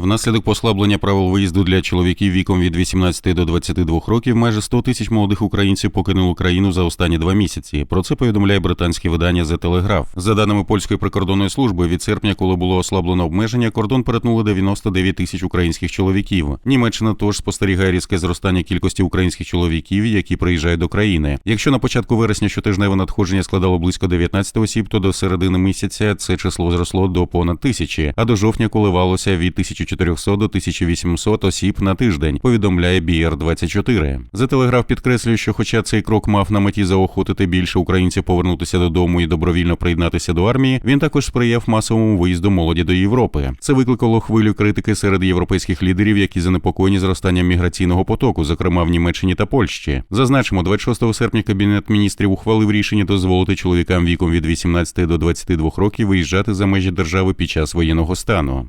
Внаслідок послаблення правил виїзду для чоловіків віком від 18 до 22 років майже 100 тисяч молодих українців покинули країну за останні два місяці. Про це повідомляє британське видання The Telegraph. За даними польської прикордонної служби, від серпня, коли було ослаблено обмеження, кордон перетнули 99 тисяч українських чоловіків. Німеччина тож спостерігає різке зростання кількості українських чоловіків, які приїжджають до країни. Якщо на початку вересня щотижневе надходження складало близько 19 осіб, то до середини місяця це число зросло до понад тисячі, а до жовтня коливалося від 1400 до 1800 осіб на тиждень. Повідомляє BR24. За телеграф підкреслює, що, хоча цей крок мав на меті заохотити більше українців повернутися додому і добровільно приєднатися до армії, він також сприяв масовому виїзду молоді до Європи. Це викликало хвилю критики серед європейських лідерів, які занепокоєні зростанням міграційного потоку, зокрема в Німеччині та Польщі. Зазначимо, 26 серпня кабінет міністрів ухвалив рішення дозволити чоловікам віком від 18 до 22 років виїжджати за межі держави під час воєнного стану.